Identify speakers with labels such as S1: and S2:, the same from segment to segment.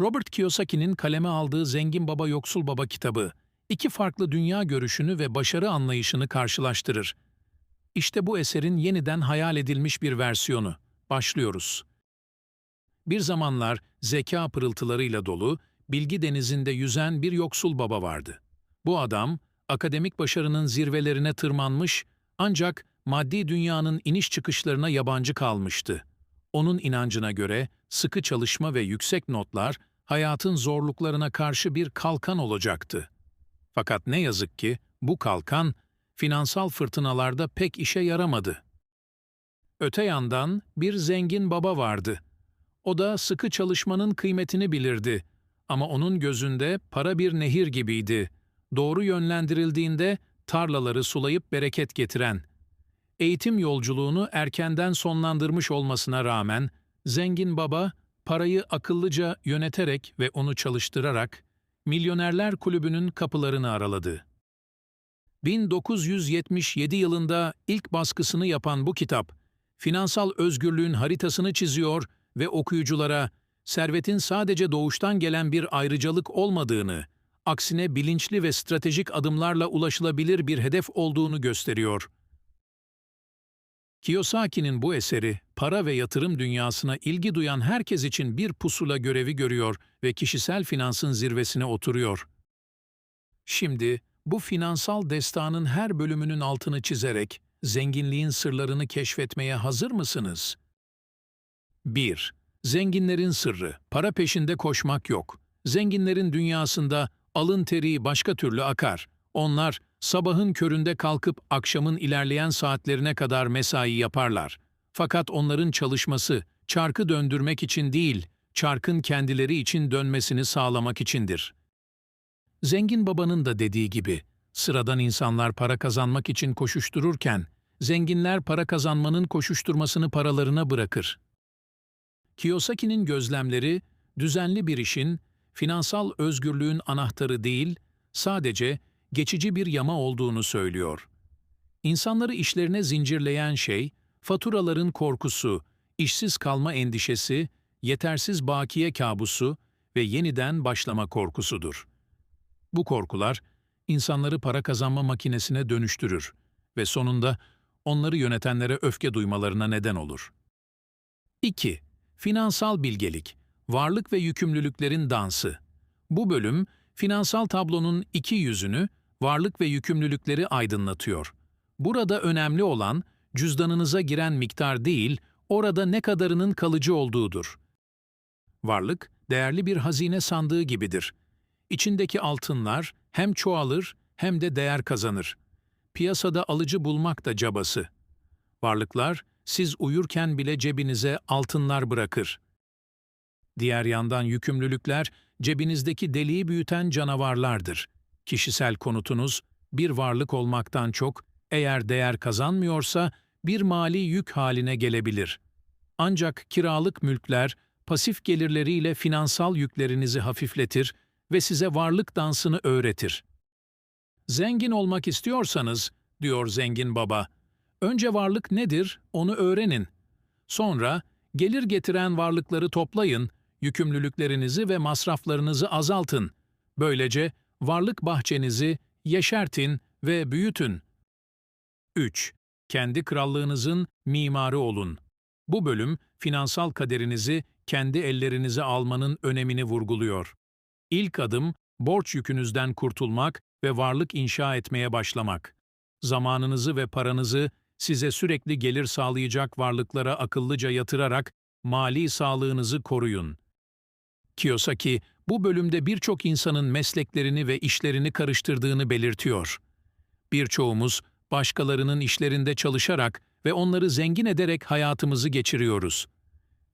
S1: Robert Kiyosaki'nin kaleme aldığı Zengin Baba Yoksul Baba kitabı, iki farklı dünya görüşünü ve başarı anlayışını karşılaştırır. İşte bu eserin yeniden hayal edilmiş bir versiyonu. Başlıyoruz. Bir zamanlar zeka pırıltılarıyla dolu, bilgi denizinde yüzen bir yoksul baba vardı. Bu adam, akademik başarının zirvelerine tırmanmış ancak maddi dünyanın iniş çıkışlarına yabancı kalmıştı. Onun inancına göre sıkı çalışma ve yüksek notlar hayatın zorluklarına karşı bir kalkan olacaktı. Fakat ne yazık ki bu kalkan finansal fırtınalarda pek işe yaramadı. Öte yandan bir zengin baba vardı. O da sıkı çalışmanın kıymetini bilirdi ama onun gözünde para bir nehir gibiydi. Doğru yönlendirildiğinde tarlaları sulayıp bereket getiren. Eğitim yolculuğunu erkenden sonlandırmış olmasına rağmen zengin baba parayı akıllıca yöneterek ve onu çalıştırarak Milyonerler Kulübü'nün kapılarını araladı. 1977 yılında ilk baskısını yapan bu kitap, finansal özgürlüğün haritasını çiziyor ve okuyuculara servetin sadece doğuştan gelen bir ayrıcalık olmadığını, aksine bilinçli ve stratejik adımlarla ulaşılabilir bir hedef olduğunu gösteriyor. Kiyosaki'nin bu eseri, para ve yatırım dünyasına ilgi duyan herkes için bir pusula görevi görüyor ve kişisel finansın zirvesine oturuyor. Şimdi, bu finansal destanın her bölümünün altını çizerek, zenginliğin sırlarını keşfetmeye hazır mısınız? 1. Zenginlerin sırrı, para peşinde koşmak yok. Zenginlerin dünyasında alın teri başka türlü akar. Onlar, sabahın köründe kalkıp akşamın ilerleyen saatlerine kadar mesai yaparlar. Fakat onların çalışması, çarkı döndürmek için değil, çarkın kendileri için dönmesini sağlamak içindir. Zengin babanın da dediği gibi, sıradan insanlar para kazanmak için koşuştururken, zenginler para kazanmanın koşuşturmasını paralarına bırakır. Kiyosaki'nin gözlemleri, düzenli bir işin, finansal özgürlüğün anahtarı değil, sadece geçici bir yama olduğunu söylüyor. İnsanları işlerine zincirleyen şey, faturaların korkusu, işsiz kalma endişesi, yetersiz bakiye kabusu ve yeniden başlama korkusudur. Bu korkular, insanları para kazanma makinesine dönüştürür ve sonunda onları yönetenlere öfke duymalarına neden olur. 2. Finansal bilgelik, varlık ve yükümlülüklerin dansı. Bu bölüm, finansal tablonun iki yüzünü, varlık ve yükümlülükleri aydınlatıyor. Burada önemli olan, cüzdanınıza giren miktar değil, orada ne kadarının kalıcı olduğudur. Varlık, değerli bir hazine sandığı gibidir. İçindeki altınlar hem çoğalır hem de değer kazanır. Piyasada alıcı bulmak da cabası. Varlıklar, siz uyurken bile cebinize altınlar bırakır. Diğer yandan yükümlülükler, cebinizdeki deliği büyüten canavarlardır. Kişisel konutunuz, bir varlık olmaktan çok, eğer değer kazanmıyorsa, bir mali yük haline gelebilir. Ancak kiralık mülkler, pasif gelirleriyle finansal yüklerinizi hafifletir ve size varlık dansını öğretir. Zengin olmak istiyorsanız, diyor zengin baba, önce varlık nedir onu öğrenin. Sonra gelir getiren varlıkları toplayın, yükümlülüklerinizi ve masraflarınızı azaltın. Böylece varlık bahçenizi yeşertin ve büyütün. 3. Kendi krallığınızın mimarı olun. Bu bölüm, finansal kaderinizi kendi ellerinize almanın önemini vurguluyor. İlk adım, borç yükünüzden kurtulmak ve varlık inşa etmeye başlamak. Zamanınızı ve paranızı size sürekli gelir sağlayacak varlıklara akıllıca yatırarak mali sağlığınızı koruyun. Kiyosaki, bu bölümde birçok insanın mesleklerini ve işlerini karıştırdığını belirtiyor. Birçoğumuz, başkalarının işlerinde çalışarak ve onları zengin ederek hayatımızı geçiriyoruz.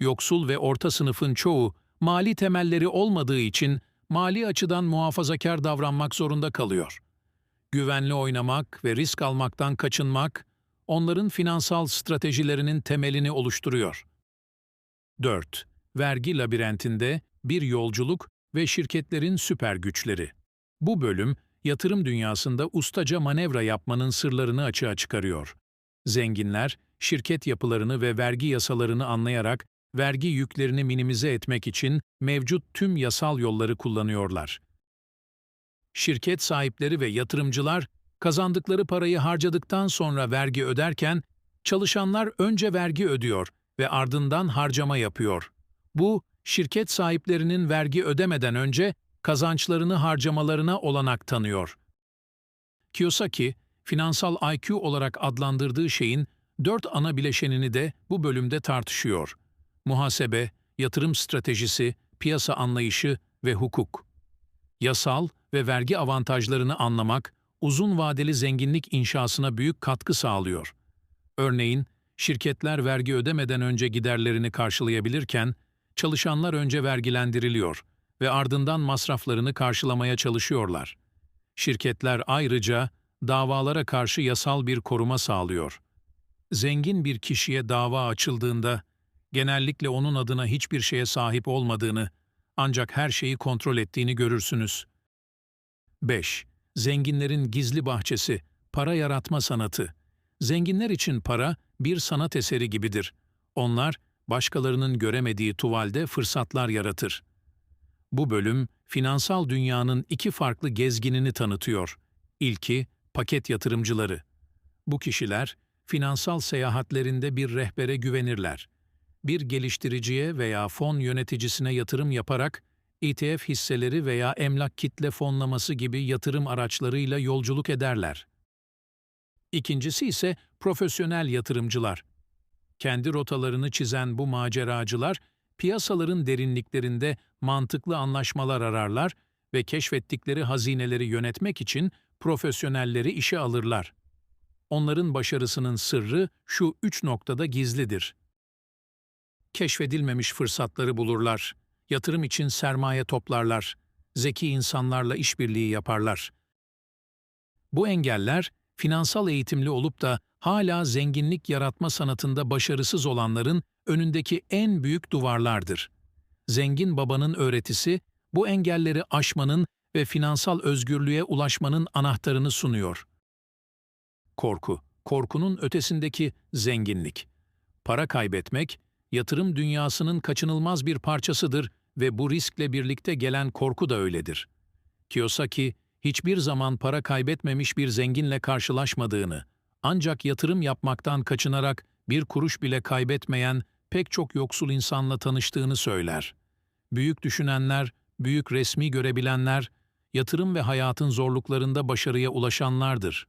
S1: Yoksul ve orta sınıfın çoğu, mali temelleri olmadığı için mali açıdan muhafazakar davranmak zorunda kalıyor. Güvenli oynamak ve risk almaktan kaçınmak, onların finansal stratejilerinin temelini oluşturuyor. 4. Vergi labirentinde bir yolculuk ve şirketlerin süper güçleri. Bu bölüm, yatırım dünyasında ustaca manevra yapmanın sırlarını açığa çıkarıyor. Zenginler, şirket yapılarını ve vergi yasalarını anlayarak vergi yüklerini minimize etmek için mevcut tüm yasal yolları kullanıyorlar. Şirket sahipleri ve yatırımcılar kazandıkları parayı harcadıktan sonra vergi öderken çalışanlar önce vergi ödüyor ve ardından harcama yapıyor. Bu, şirket sahiplerinin vergi ödemeden önce kazançlarını harcamalarına olanak tanıyor. Kiyosaki, finansal IQ olarak adlandırdığı şeyin dört ana bileşenini de bu bölümde tartışıyor. Muhasebe, yatırım stratejisi, piyasa anlayışı ve hukuk. Yasal ve vergi avantajlarını anlamak, uzun vadeli zenginlik inşasına büyük katkı sağlıyor. Örneğin, şirketler vergi ödemeden önce giderlerini karşılayabilirken, çalışanlar önce vergilendiriliyor ve ardından masraflarını karşılamaya çalışıyorlar. Şirketler ayrıca davalara karşı yasal bir koruma sağlıyor. Zengin bir kişiye dava açıldığında, genellikle onun adına hiçbir şeye sahip olmadığını, ancak her şeyi kontrol ettiğini görürsünüz. 5. Zenginlerin gizli bahçesi, para yaratma sanatı. Zenginler için para bir sanat eseri gibidir. Onlar, başkalarının göremediği tuvalde fırsatlar yaratır. Bu bölüm, finansal dünyanın iki farklı gezginini tanıtıyor. İlki, paket yatırımcıları. Bu kişiler, finansal seyahatlerinde bir rehbere güvenirler. Bir geliştiriciye veya fon yöneticisine yatırım yaparak, ETF hisseleri veya emlak kitle fonlaması gibi yatırım araçlarıyla yolculuk ederler. İkincisi ise profesyonel yatırımcılar. Kendi rotalarını çizen bu maceracılar, piyasaların derinliklerinde mantıklı anlaşmalar ararlar ve keşfettikleri hazineleri yönetmek için profesyonelleri işe alırlar. Onların başarısının sırrı şu üç noktada gizlidir. Keşfedilmemiş fırsatları bulurlar, yatırım için sermaye toplarlar, zeki insanlarla işbirliği yaparlar. Bu engeller, finansal eğitimli olup da hala zenginlik yaratma sanatında başarısız olanların önündeki en büyük duvarlardır. Zengin babanın öğretisi, bu engelleri aşmanın ve finansal özgürlüğe ulaşmanın anahtarını sunuyor. Korku, korkunun ötesindeki zenginlik. Para kaybetmek, yatırım dünyasının kaçınılmaz bir parçasıdır ve bu riskle birlikte gelen korku da öyledir. Kiyosaki, hiçbir zaman para kaybetmemiş bir zenginle karşılaşmadığını, ancak yatırım yapmaktan kaçınarak bir kuruş bile kaybetmeyen pek çok yoksul insanla tanıştığını söyler. Büyük düşünenler, büyük resmi görebilenler, yatırım ve hayatın zorluklarında başarıya ulaşanlardır.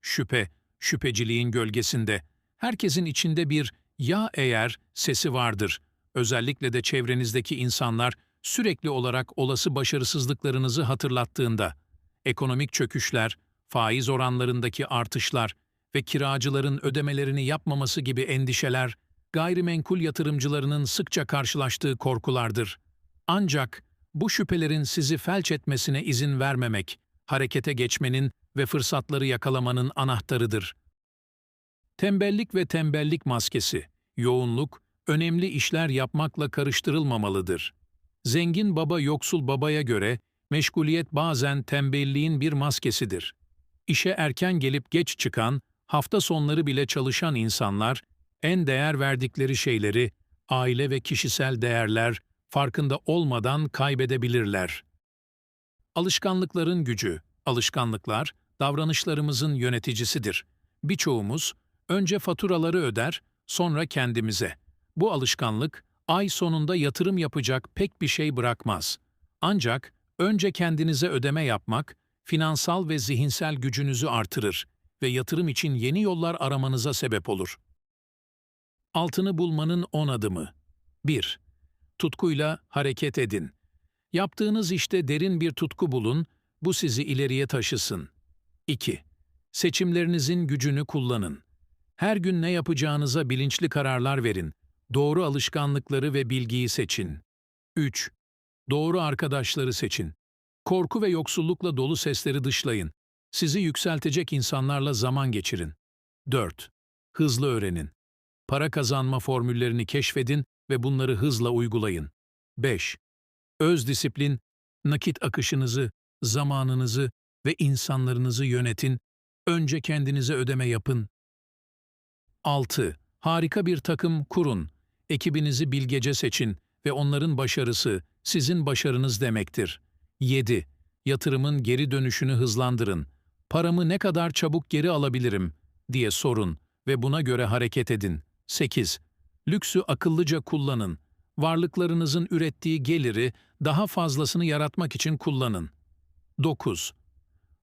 S1: Şüphe, şüpheciliğin gölgesinde, herkesin içinde bir ya eğer sesi vardır. Özellikle de çevrenizdeki insanlar sürekli olarak olası başarısızlıklarınızı hatırlattığında, ekonomik çöküşler, faiz oranlarındaki artışlar ve kiracıların ödemelerini yapmaması gibi endişeler, gayrimenkul yatırımcılarının sıkça karşılaştığı korkulardır. Ancak bu şüphelerin sizi felç etmesine izin vermemek, harekete geçmenin ve fırsatları yakalamanın anahtarıdır. Tembellik ve tembellik maskesi, yoğunluk, önemli işler yapmakla karıştırılmamalıdır. Zengin baba yoksul babaya göre meşguliyet bazen tembelliğin bir maskesidir. İşe erken gelip geç çıkan, hafta sonları bile çalışan insanlar, en değer verdikleri şeyleri, aile ve kişisel değerler, farkında olmadan kaybedebilirler. Alışkanlıkların gücü, alışkanlıklar, davranışlarımızın yöneticisidir. Birçoğumuz, önce faturaları öder, sonra kendimize. Bu alışkanlık, ay sonunda yatırım yapacak pek bir şey bırakmaz. Ancak, önce kendinize ödeme yapmak, finansal ve zihinsel gücünüzü artırır ve yatırım için yeni yollar aramanıza sebep olur. Altını bulmanın 10 adımı 1. Tutkuyla hareket edin. Yaptığınız işte derin bir tutku bulun, bu sizi ileriye taşısın. 2. Seçimlerinizin gücünü kullanın. Her gün ne yapacağınıza bilinçli kararlar verin. Doğru alışkanlıkları ve bilgiyi seçin. 3. Doğru arkadaşları seçin. Korku ve yoksullukla dolu sesleri dışlayın. Sizi yükseltecek insanlarla zaman geçirin. 4. Hızlı öğrenin. Para kazanma formüllerini keşfedin ve bunları hızla uygulayın. 5. Öz disiplin, nakit akışınızı, zamanınızı ve insanlarınızı yönetin. Önce kendinize ödeme yapın. 6. Harika bir takım kurun. Ekibinizi bilgece seçin ve onların başarısı sizin başarınız demektir. 7. Yatırımın geri dönüşünü hızlandırın. Paramı ne kadar çabuk geri alabilirim diye sorun ve buna göre hareket edin. 8. Lüksü akıllıca kullanın. Varlıklarınızın ürettiği geliri daha fazlasını yaratmak için kullanın. 9.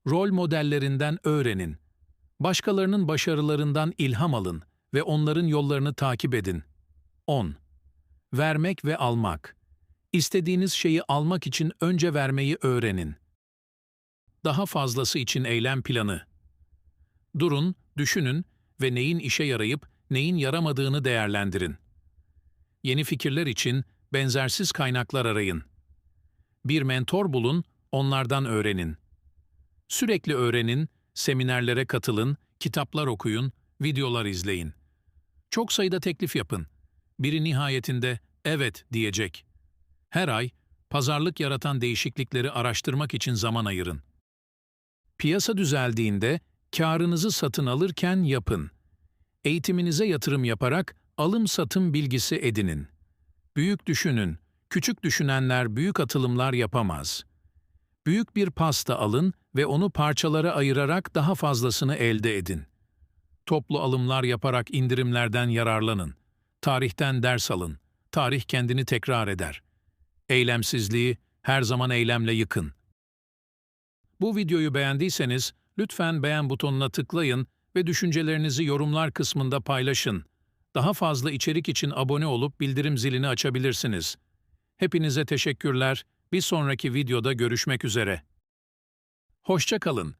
S1: Rol modellerinden öğrenin. Başkalarının başarılarından ilham alın ve onların yollarını takip edin. 10. Vermek ve almak. İstediğiniz şeyi almak için önce vermeyi öğrenin. Daha fazlası için eylem planı. Durun, düşünün ve neyin işe yarayıp neyin yaramadığını değerlendirin. Yeni fikirler için benzersiz kaynaklar arayın. Bir mentor bulun, onlardan öğrenin. Sürekli öğrenin, seminerlere katılın, kitaplar okuyun, videolar izleyin. Çok sayıda teklif yapın. Biri nihayetinde evet diyecek. Her ay pazarlık yaratan değişiklikleri araştırmak için zaman ayırın. Piyasa düzeldiğinde karınızı satın alırken yapın. Eğitiminize yatırım yaparak alım-satım bilgisi edinin. Büyük düşünün, küçük düşünenler büyük atılımlar yapamaz. Büyük bir pasta alın ve onu parçalara ayırarak daha fazlasını elde edin. Toplu alımlar yaparak indirimlerden yararlanın. Tarihten ders alın. Tarih kendini tekrar eder. Eylemsizliği her zaman eylemle yıkın. Bu videoyu beğendiyseniz lütfen beğen butonuna tıklayın ve düşüncelerinizi yorumlar kısmında paylaşın. Daha fazla içerik için abone olup bildirim zilini açabilirsiniz. Hepinize teşekkürler. Bir sonraki videoda görüşmek üzere. Hoşça kalın.